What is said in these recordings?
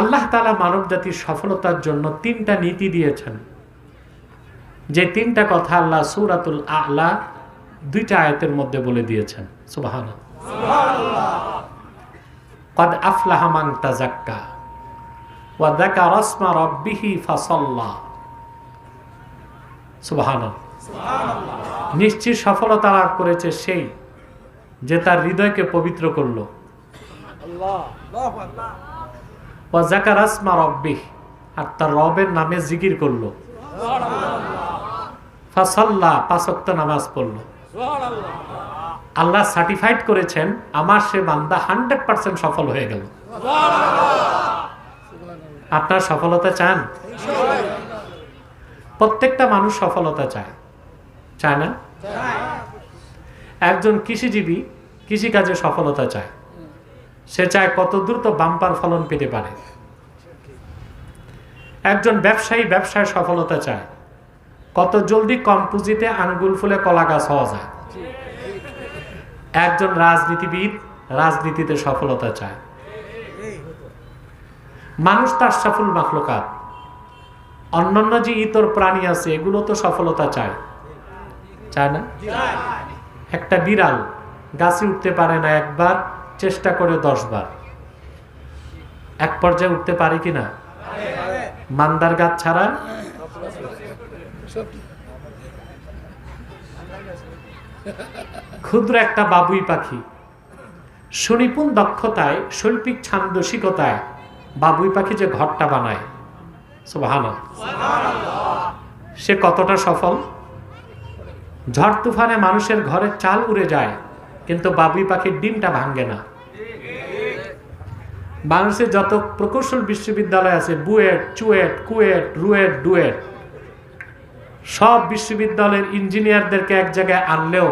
আল্লাহ তালা মানব জাতির সফলতার জন্য তিনটা নীতি দিয়েছেন। যে তিনটা কথা আল্লাহ সুরাতুল আলা দুইটা আয়তের মধ্যে বলে দিয়েছেন। সুবাহান কদ আফলাহা মান তাজাক্কা ওয়া যাকারা রাসমা রাব্বিহি ফাসাল্লা। সুবহান নিশ্চিত সফলতা লাভ করেছে সেই যে তার হৃদয়কে পবিত্র করল। ওয়া যাকারা রাসমা রাব্বিহি, আর তার রবের নামে জিকির করল। ফাসাল্লা, পাঁচ নামাজ পড়ল। আল্লাহ সার্টিফাইড করেছেন, আমার সে বান্দা হান্ড্রেড পার্সেন্ট সফল হয়ে গেল। আপনার সফলতা চান? প্রত্যেকটা মানুষ সফলতা চায়। চায় না? একজন কৃষিজীবী কৃষিকাজে সফলতা চায়। সে চায় কত দ্রুত বাম্পার ফলন পেতে পারে। একজন ব্যবসায়ী ব্যবসায় সফলতা চায়। কত জলদি কম পুঁজিতে আঙ্গুল ফুলে কলা গাছ হওয়া যায়। একজন রাজনীতিবিদ রাজনীতিতে সফলতা চায়। মানুষ তার সফল মাখলকাত। অন্যান্য যে ইতর প্রাণী আছে, এগুলো তো সফলতা চায়। চায় না? একটা বিড়াল গাছে উঠতে পারে না একবার চেষ্টা করে দশ বার এক পর্যায়ে উঠতে পারে কিনা মান্দার গাছ ছাড়া? ক্ষুদ্র একটা বাবুই পাখি। সুনিপুণ দক্ষতায়, শৈল্পিক ছান্দসিকতায় বাবুই পাখি যে ঘরটা বানায়। সে কতটা সফল? ঝড় তুফানে মানুষের ঘরে চাল উড়ে যায়, কিন্তু বাবুই পাখির ডিমটা ভাঙ্গে না। বাংলাদেশে যত প্রকৌশল বিশ্ববিদ্যালয় আছে, বুয়েট, চুয়েট, কুয়েট, রুয়েট, ডুয়েট, সব বিশ্ববিদ্যালয়ের ইঞ্জিনিয়ারদেরকে এক জায়গায় আনলেও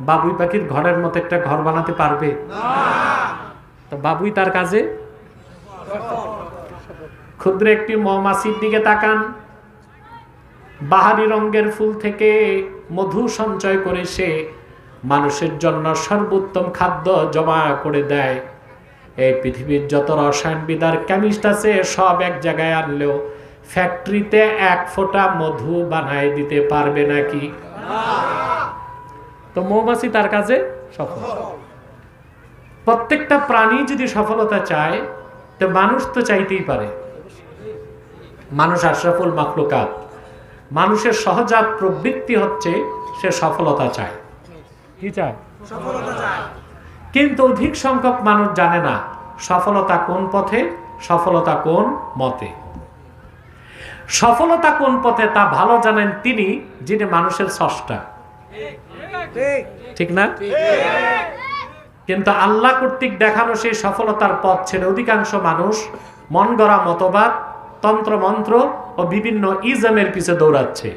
বাবুই পাখির ঘরের মতো একটা ঘর বানাতে পারবে। তো বাবুই তার কাজে। ক্ষুদ্র একটি মৌমাছির দিকে তাকান। বাহারি রঙের ফুল থেকে মধু সঞ্চয় করে সে মানুষের জন্য সর্বোত্তম খাদ্য জমা করে দেয়। এই পৃথিবীর যত রসায়ন বিদার কেমিস্ট আছে, সব এক জায়গায় আনলেও ফ্যাক্টরিতে এক ফোঁটা মধু বানায় দিতে পারবে নাকি? তো মৌমাছি তার কাজে সফল। প্রত্যেকটা প্রাণী যদি সফলতা চায়, তো মানুষ তো চাইতেই পারে। মানুষ আশরাফুল মাখলুকাত। মানুষের সহজাত প্রবৃত্তি হচ্ছে সে সফলতা চায়। কি চায়। কিন্তু অধিক সংখ্যক মানুষ জানে না সফলতা কোন পথে, সফলতা কোন মতে। সফলতা কোন পথে তা ভালো জানেন তিনি, যিনি মানুষের স্রষ্টা। ঠিক না? কিন্তু আল্লাহ কর্তৃক দেখানো সেই সফলতার পথ ছেড়ে অধিকাংশ মানুষ মন গড়া মতবাদ তন্ত্র মন্ত্র ও বিভিন্ন ইজমের পিছে দৌড়াচ্ছে।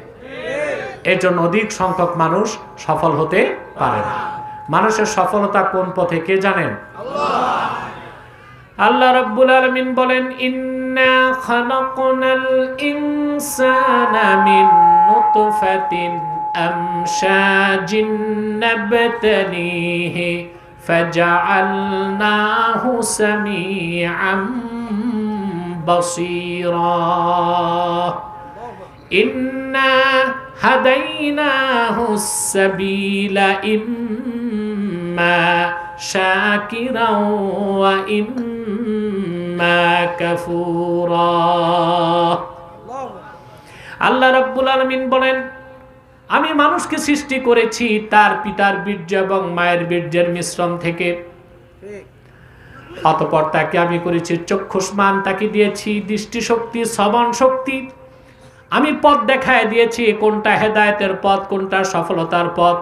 এর জন্য অধিক সংখ্যক মানুষ সফল হতে পারে না। মানুষের সফলতা কোন পথে কে জানেন আল্লাহ রাব্বুল আলামিন বলেন ইন্না খালাকনাল ইনসানা মিন নুতফাতিন আমশাজিন নাবতালিহি فجعلناه سميعا بصيرا إنا هديناه السبيل إما ইম্মা শাকিরা আল্লাহ রব্বুল আলমিন বলেন, আমি মানুষকে সৃষ্টি করেছি তার পিতার বীর্য এবং মায়ের বীর্যের মিশ্রণ থেকে। অতপর তাকে আমি করেছি চক্ষুষ্মান, তাকে দিয়েছি দৃষ্টিশক্তি, শ্রবণ শক্তি। আমি পথ দেখায় দিয়েছি কোনটা হেদায়তের পথ, কোনটা সফলতার পথ।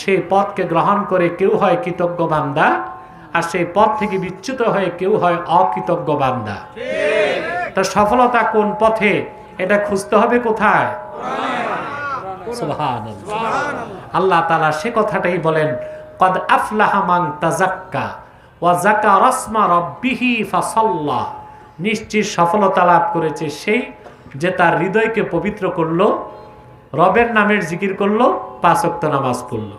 সেই পথকে গ্রহণ করে কেউ হয় কৃতজ্ঞ বান্দা, আর সেই পথ থেকে বিচ্যুত হয়ে কেউ হয় অকৃতজ্ঞ বান্দা। তা সফলতা কোন পথে? এটা খুঁজতে হবে কোথায়? আল্লাহ তালা সে কথাটাই বলেন, কদ আফলাহা মান তাজাক্কা ওয়া যাকা রাসমা রাব্বিহি নিশ্চিত সফলতা লাভ করেছে সেই যে তার হৃদয়কে পবিত্র করল রবের নামের জিকির করল, পাঁচ ওয়াক্ত নামাজ পড়ল।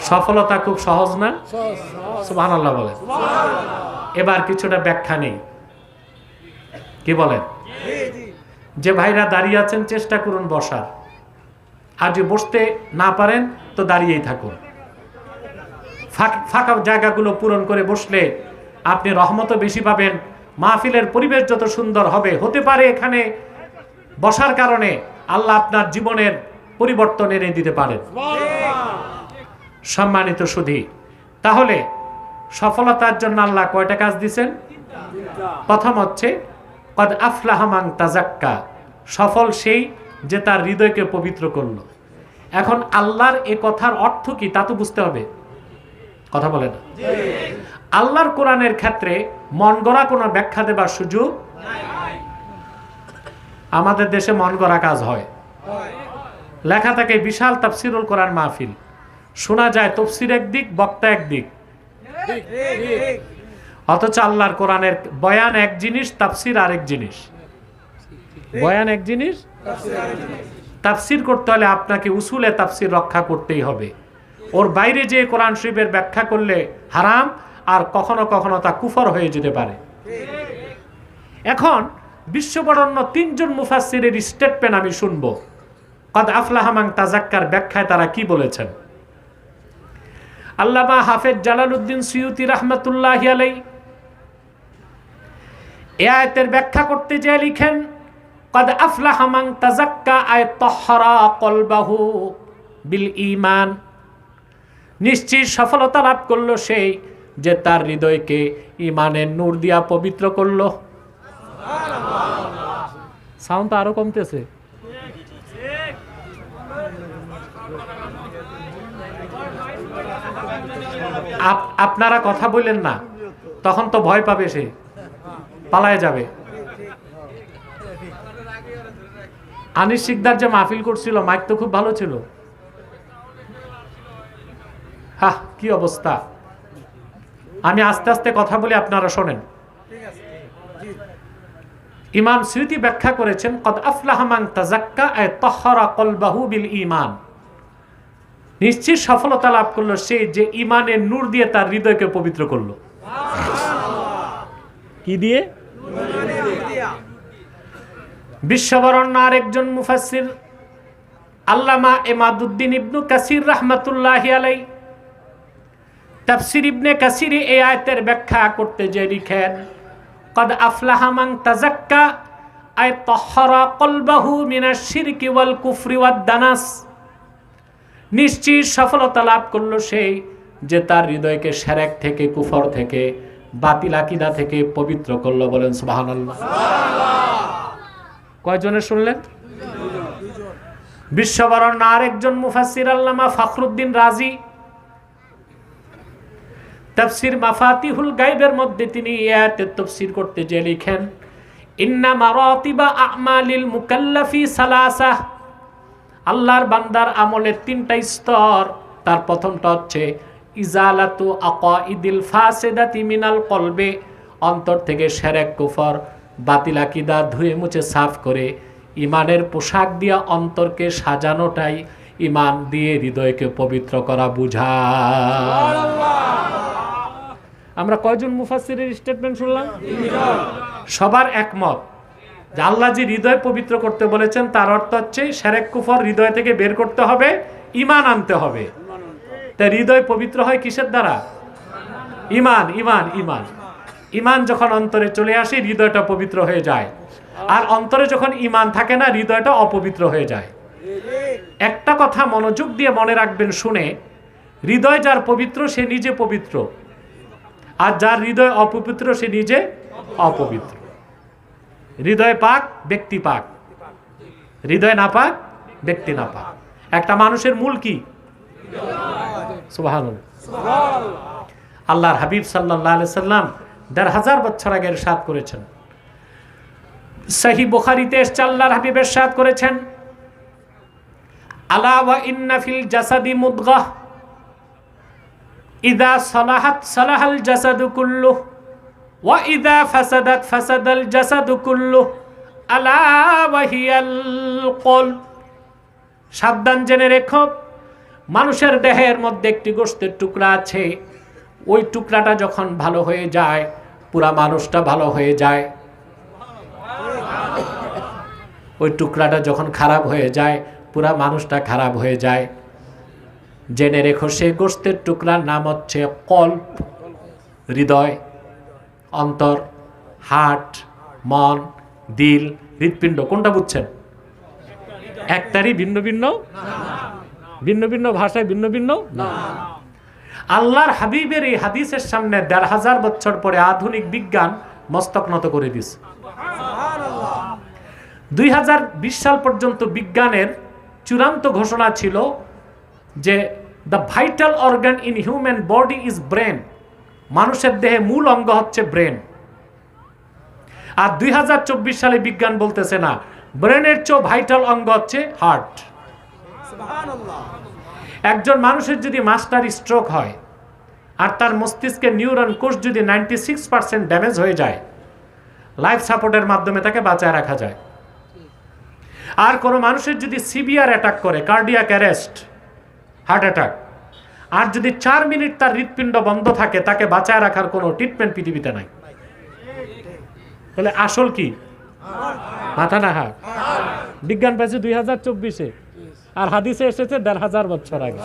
সফলতা খুব সহজ না? সুবহানাল্লাহ বলেন। এবার কিছুটা ব্যাখ্যা নেই। কি বলেন? যে ভাইরা দাঁড়িয়ে আছেন, চেষ্টা করুন বসার। আর যে বসতে না পারেন, তো দাঁড়িয়েই থাকুন। ফাঁক- ফাঁকা জায়গাগুলো পূরণ করে বসলে আপনি রহমতও বেশি পাবেন। মাহফিলের পরিবেশ যত সুন্দর হবে, হতে পারে এখানে বসার কারণে। আল্লাহ আপনার জীবনের পরিবর্তন এনে দিতে পারেন। সম্মানিত সুধি তাহলে সফলতার জন্য আল্লাহ কয়টা কাজ দিচ্ছেন প্রথম হচ্ছে কদ আফলাহামাং তাজাক্কা সফল সেই যে তার হৃদয়কে পবিত্র করল। এখন আল্লাহর এ কথার অর্থ কি তা তো বুঝতে হবে। কথা বলে না। আল্লাহর কোরআনের ক্ষেত্রে মন গড়া কোনো ব্যাখ্যা দেবার সুযোগ আমাদের দেশে মন গড়া কাজ হয়। লেখা থাকে বিশাল তাফসিরুল কোরআন মাহফিল। শোনা যায় তফসির একদিক বক্তা একদিক অথচ আল্লাহর কোরআনের বয়ান এক জিনিস, তাফসির আরেক জিনিস। বয়ান এক জিনিস, তাফসির করতে হলে আপনাকে উসুলে তাফসির রক্ষা করতেই হবে। ওর বাইরে যে কোরআন শরীফের ব্যাখ্যা করলে হারাম, আর কখনো কখনো তা কুফর হয়ে যেতে পারে। এখন বিশ্ববরণ্য তিনজন মুফাসসিরের স্টেটমেন্ট আমি শুনব। কদ আফলাহামাং তাজাক্কার ব্যাখ্যায় তারা কি বলেছেন? আল্লামা হাফেজ জালালউদ্দিন সৈয়দি রহমতুল্লাহ আলাই এ আয়তের ব্যাখ্যা করতে যে লিখেন, কদ আফলাহামাং তাজাক্কা আয় তহরা কলবাহু বিল ইমান নিশ্চিত সফলতা লাভ করল সেই যে তার হৃদয়কে ইমানের নূর দিয়া পবিত্র করল। সাউন্ড তো আরও কমতেছে। আপ- আপনারা কথা বললেন না, তখন তো ভয় পাবে সে। পালায় যাবে। আনিস শিকদার যে মাহফিল করছিল, মাইক তো খুব ভালো ছিল। হা কি অবস্থা? আমি আস্তে আস্তে কথা বলি, আপনারা শোনেন। ইমাম স্মৃতি ব্যাখ্যা করেছেন কদ আফলাহামাং তাজাক্কা আয় তহরা কলবাহু বিল ইমান নিশ্চিত সফলতা লাভ করল সে যে ইমানের নূর দিয়ে তার হৃদয়কে পবিত্র করল। কি দিয়ে? বিশ্ববরণ্য আরেকজন মুফাসির আল্লামা এমাদুদ্দিন ইবনু কাসির রহমতুল্লাহ আলাই তাফসির ইবনে কাসিরে এই আয়তের ব্যাখ্যা করতে যে লিখেন কদ তাজাক্কা আয় তহরা কলবাহু মিনাশ শিরকি ওয়াল কুফরি ওয়াদ দানাস নিশ্চিত সফলতা লাভ করল সেই যে তার হৃদয়কে সেরেক থেকে কুফর থেকে বাতিল আকিদা থেকে পবিত্র করল বলেন সুবহানাল্লাহ। কয়জনে শুনলেন? বিশ্ববরণ্য আরেকজন মুফাসসির আল্লামা ফখরুদ্দিন রাজি তাফসির মাফাতিহুল গাইবের মধ্যে তিনি ইয়াতে তফসির করতে যে লিখেন, ইন্না মারাতিবা আমালিল মুকাল্লাফি সালাসা। আল্লাহর বান্দার আমলের তিনটা স্তর, তার প্রথমটা হচ্ছে, ইজালাতু আকাইদিল ফাসিদাতি মিনাল কলবে। অন্তর থেকে সেরেক কুফর, বাতিল আকিদা ধুয়ে মুছে সাফ করে, ইমানের পোশাক দিয়া অন্তরকে সাজানোটাই ইমান দিয়ে হৃদয়কে পবিত্র করা বুঝায় আমরা কয়জন মুফাসসিরের স্টেটমেন্ট শুনলাম? সবার একমত। যে যে হৃদয় পবিত্র করতে বলেছেন, তার অর্থ হচ্ছে সেরেক কুফর হৃদয় থেকে বের করতে হবে ইমান আনতে হবে। তাই হৃদয় পবিত্র হয় কিসের দ্বারা? ইমান ইমান ইমান ইমান যখন অন্তরে চলে আসে, হৃদয়টা পবিত্র হয়ে যায়। আর অন্তরে যখন ইমান থাকে না, হৃদয়টা অপবিত্র হয়ে যায়। একটা কথা মনোযোগ দিয়ে মনে রাখবেন, শুনে। হৃদয় যার পবিত্র, সে নিজে পবিত্র। আর যার হৃদয় অপবিত্র, সে নিজে অপবিত্র। হৃদয় পাক, ব্যক্তি পাক। হৃদয় না পাক, ব্যক্তি না পাক। একটা মানুষের মূল কি। আল্লাহর হাবিব সাল্লাহ সাল্লাম দেড় হাজার বছর আগে সাত করেছেন। সাহি বুখারিতে আল্লাহর হাবিব এরশাদ করেছেন। আলা ওয়া ইন্না ফিল জাসাদি মুদগাহ। ইদা সালাহাত সালাহাল জাসাদু কুল্লু ওয়া ইদা ফাসাদাত ফাসাদাল জাসাদু কুল্লু আলা ওয়াহিয়াল কলব সাবধান জেনে রেখো, মানুষের দেহের মধ্যে একটি গোস্তের টুকরা আছে, ওই টুকরাটা যখন ভালো হয়ে যায়, পুরা মানুষটা ভালো হয়ে যায়। ওই টুকরাটা যখন খারাপ হয়ে যায়, পুরা মানুষটা খারাপ হয়ে যায়। জেনে রেখো সেই গোস্তের টুকরার নাম হচ্ছে কল্প, হৃদয়, অন্তর, হার্ট, মন, দিল, হৃৎপিণ্ড। কোনটা বুঝছেন? একটারই ভিন্ন ভিন্ন? ভিন্ন ভিন্ন ভাষায় ভিন্ন ভিন্ন? আল্লাহর হাবিবের এই হাদিসের সামনে দেড় হাজার বছর পরে আধুনিক বিজ্ঞান মস্তক নত করে দিস দুই সাল পর্যন্ত বিজ্ঞানের চূড়ান্ত ঘোষণা ছিল যে the vital organ in human body is brain মানুষের দেহে মূল অঙ্গ হচ্ছে ব্রেন আর দুই হাজার চব্বিশ সালে বিজ্ঞান বলতেছে না ব্রেনের চেয়েও ভাইটাল অঙ্গ হচ্ছে হার্ট একজন মানুষের যদি মাস্টার স্ট্রোক হয় আর তার মস্তিষ্কের নিউরন কোষ যদি নাইনটি সিক্স পার্সেন্ট ড্যামেজ হয়ে যায় লাইফ সাপোর্টের মাধ্যমে তাকে বাঁচায় রাখা যায়। আর কোনো মানুষের যদি সিভিয়ার অ্যাটাক করে কার্ডিয়াক অ্যারেস্ট হার্ট অ্যাটাক। আর যদি চার মিনিট তার হৃৎপিণ্ড বন্ধ থাকে, তাকে বাঁচায় রাখার কোনো ট্রিটমেন্ট পৃথিবীতে নাই। তাহলে আসল কি? মাথা না হাত বিজ্ঞান পেয়েছে দুই হাজার চব্বিশে, আর হাদিসে এসেছে দেড় হাজার বছর আগে।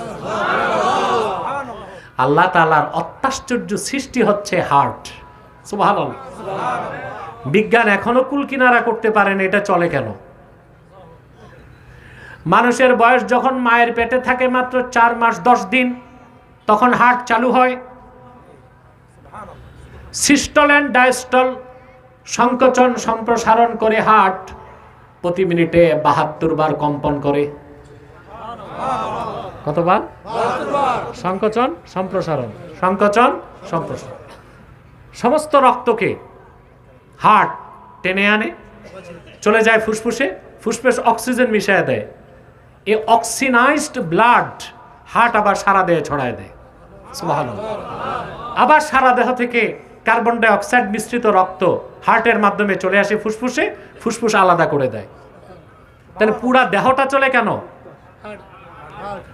আল্লাহ তালার অত্যাশ্চর্য সৃষ্টি হচ্ছে হার্ট। সুবাহ বিজ্ঞান এখনও কুল কিনারা করতে পারেন এটা চলে কেন? মানুষের বয়স যখন মায়ের পেটে থাকে মাত্র চার মাস দশ দিন, তখন হার্ট চালু হয়। সিস্টল অ্যান্ড ডায়স্টল সংকোচন সম্প্রসারণ করে হার্ট প্রতি মিনিটে বাহাত্তর বার কম্পন করে। কতবার? সংকোচন সম্প্রসারণ। সংকোচন সম্প্রসারণ। সমস্ত রক্তকে হার্ট টেনে আনে, চলে যায় ফুসফুসে, ফুসফুস অক্সিজেন মিশিয়ে দেয়। এই অক্সিনাইজড ব্লাড হার্ট আবার সারা দেহে ছড়ায় দেয়। আবার সারা দেহ থেকে কার্বন ডাই অক্সাইড মিশ্রিত রক্ত হার্টের মাধ্যমে চলে আসে ফুসফুসে, ফুসফুস আলাদা করে দেয়। তাহলে পুরা দেহটা চলে কেন?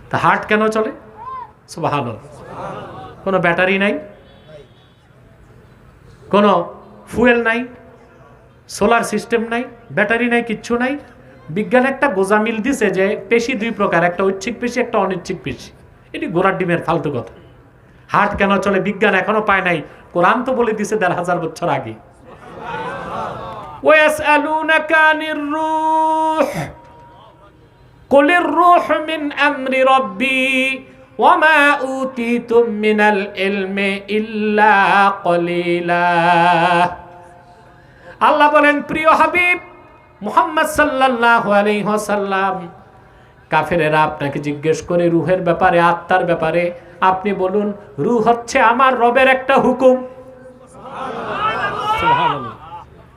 তা হার্ট কেন চলে? সুবাহান কোনো ব্যাটারি নাই, কোনো ফুয়েল নাই, সোলার সিস্টেম নাই, ব্যাটারি নাই, কিচ্ছু নাই বিজ্ঞান একটা গোজামিল দিছে যে পেশি দুই প্রকার একটা ঐচ্ছিক পেশি একটা অনিচ্ছিক পেশি এটি গোড়ার ডিমের ফালতু কথা হার্ট কেন চলে বিজ্ঞান এখনো পায় নাই কোরআন তো বলে দিছে দেড় হাজার বছর আগে ويسألونك عن الروح قل الروح من أمر ربي وما أوتيتم من العلم إلا قليلا আল্লাহ বলেন প্রিয় হাবিব মুহাম্মদ সাল্লাল্লাহু আলাইহি ওয়াসাল্লাম। কাফেরেরা আপনাকে জিজ্ঞেস করে রুহের ব্যাপারে আত্মার ব্যাপারে আপনি বলুন রুহ হচ্ছে আমার রবের একটা হুকুম। সুবহানাল্লাহ।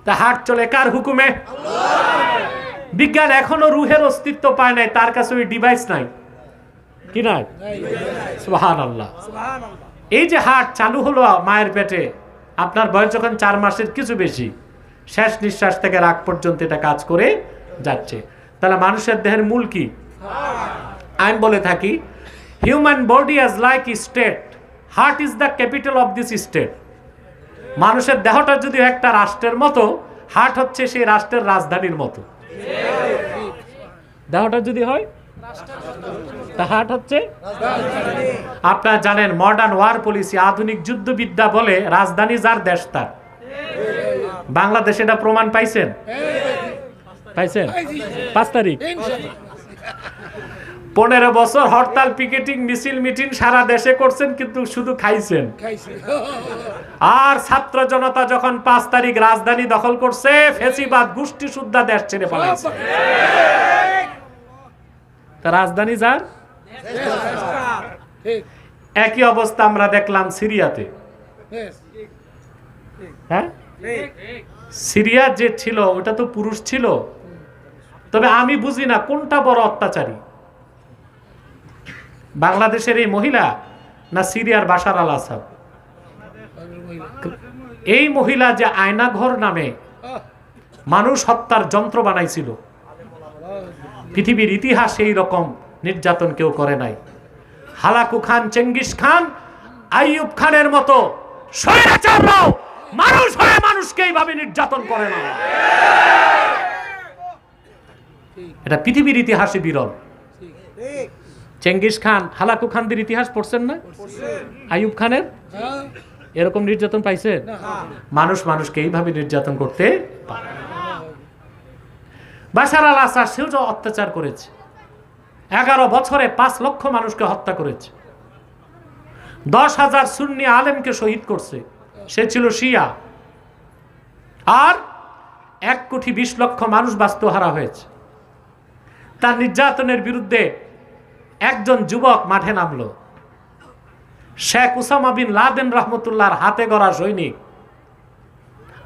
তা হাট চলে কার হুকুমে? বিজ্ঞান এখনও রুহের অস্তিত্ব পায় নাই তার কাছে ওই ডিভাইস নাই। কি নাই? সুহান আল্লাহ এই যে হাট চালু হলো মায়ের পেটে আপনার বয়স যখন চার মাসের কিছু বেশি। শেষ নিঃশ্বাস থেকে রাগ পর্যন্ত এটা কাজ করে যাচ্ছে। তাহলে মানুষের দেহের মূল কি? আমি বলে থাকি human body as like state heart is the capital of this state মানুষের দেহটা যদি একটা রাষ্ট্রের মতো হার্ট হচ্ছে সেই রাষ্ট্রের রাজধানীর মতো। দেহটা যদি হয়, তা হার্ট হচ্ছে? আপনারা জানেন মডার্ন ওয়ার পলিসি আধুনিক যুদ্ধবিদ্যা বলে রাজধানী যার দেশ তার। বাংলাদেশ এটা প্রমাণ পাইছেন? পাইছেন? পাঁচ তারিখ। পনেরো বছর হরতাল পিকেটিং মিছিল মিটিং সারা দেশে করছেন কিন্তু শুধু খাইছেন। আর ছাত্র জনতা যখন পাঁচ তারিখ রাজধানী দখল করছে ফেসিবাদ গোষ্ঠী সুদ্ধা দেশ ছেড়ে পালাইছে। তা রাজধানী যার? একই অবস্থা আমরা দেখলাম সিরিয়াতে। হ্যাঁ। সিরিয়া যে ছিল, ওটা তো পুরুষ ছিল। তবে আমি বুঝি না কোনটা বড় অত্যাচারী। বাংলাদেশের এই মহিলা না সিরিয়ার বাসার আল আসাদ? এই মহিলা যে আয়নাঘর নামে মানুষ হত্যার যন্ত্র বানাইছিল, পৃথিবীর ইতিহাস এই রকম নির্যাতন কেউ করে নাই। Hulagu Khan, Genghis Khan, Ayub খানের মতো স্বৈরাচাররাও মানুষ হয়ে মানুষকে এইভাবে নির্যাতন করে না। এটা পৃথিবীর ইতিহাসে বিরল। চেঙ্গিস খান, হালাকু খানদের ইতিহাস পড়ছেন না? আইয়ুব খানের? এরকম নির্যাতন পাইছে মানুষ মানুষকে এইভাবে নির্যাতন করতে না। আল আসাদ সেও যে অত্যাচার করেছে। এগারো বছরে পাঁচ লক্ষ মানুষকে হত্যা করেছে। দশ হাজার সুন্নি আলেমকে শহীদ করছে। সে ছিল শিয়া। আর এক কোটি বিশ লক্ষ মানুষ বাস্তুহারা হয়েছে। তার নির্যাতনের বিরুদ্ধে একজন যুবক মাঠে নামলো। শেখ উসামা বিন লাদেন রহমতুল্লাহর হাতে গড়া সৈনিক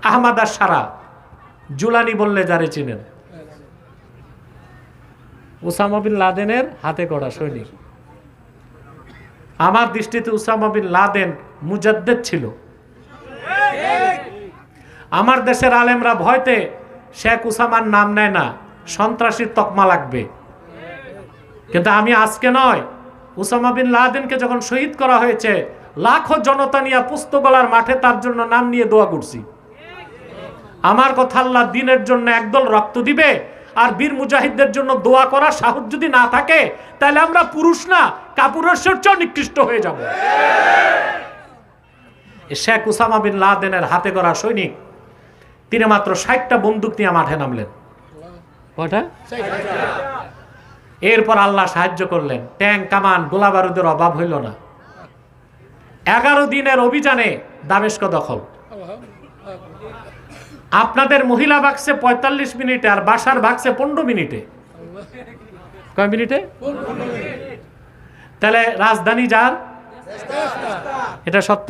আহমদ সারা জুলানি বললে যারে চিনেন। উসামা বিন লাদেনের হাতে গড়া সৈনিক। আমার দৃষ্টিতে উসামা বিন লাদেন মুজাদ্দেদ ছিল। আমার দেশের আলেমরা ভয়তে শেখ উসামার নাম নেয় না, সন্ত্রাসীর তকমা লাগবে। কিন্তু আমি আজকে নয়, উসামা বিন লাদেনকে যখন শহীদ করা হয়েছে, লাখো জনতা নিয়ে পুস্তকলার মাঠে তার জন্য নাম নিয়ে দোয়া করছি। আমার কথা আল্লাহ দিনের জন্য একদল রক্ত দিবে, আর বীর মুজাহিদদের জন্য দোয়া করার সাহস যদি না থাকে, তাহলে আমরা পুরুষ না চেয়েও নিকৃষ্ট হয়ে যাব। শেখ উসামা বিন লাদেনের হাতে করা সৈনিক তিনি মাত্র ষাটটা বন্দুক নিয়ে মাঠে নামলেন। কটা এরপর আল্লাহ সাহায্য করলেন। ট্যাং কামান গোলা বারুদের অভাব হইল না। এগারো দিনের অভিযানে দামেস্ক দখল। আপনাদের মহিলা বাক্সে পঁয়তাল্লিশ মিনিটে আর বাসার বাক্সে পনেরো মিনিটে। কয় মিনিটে? তাহলে রাজধানী যার? এটা সত্য।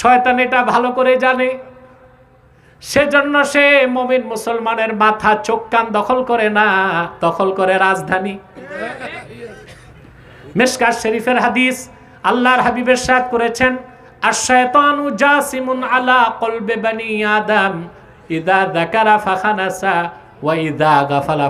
শয়তান এটা ভালো করে জানে। সেজন্য সে মমিন মুসলমানের মাথা চোখ কান দখল করে না, দখল করে রাজধানী। মেশকার শরীফের হাদিস আল্লাহর হাবিবের সাদ করেছেন জাসিমুন আলা ইদা গাফালা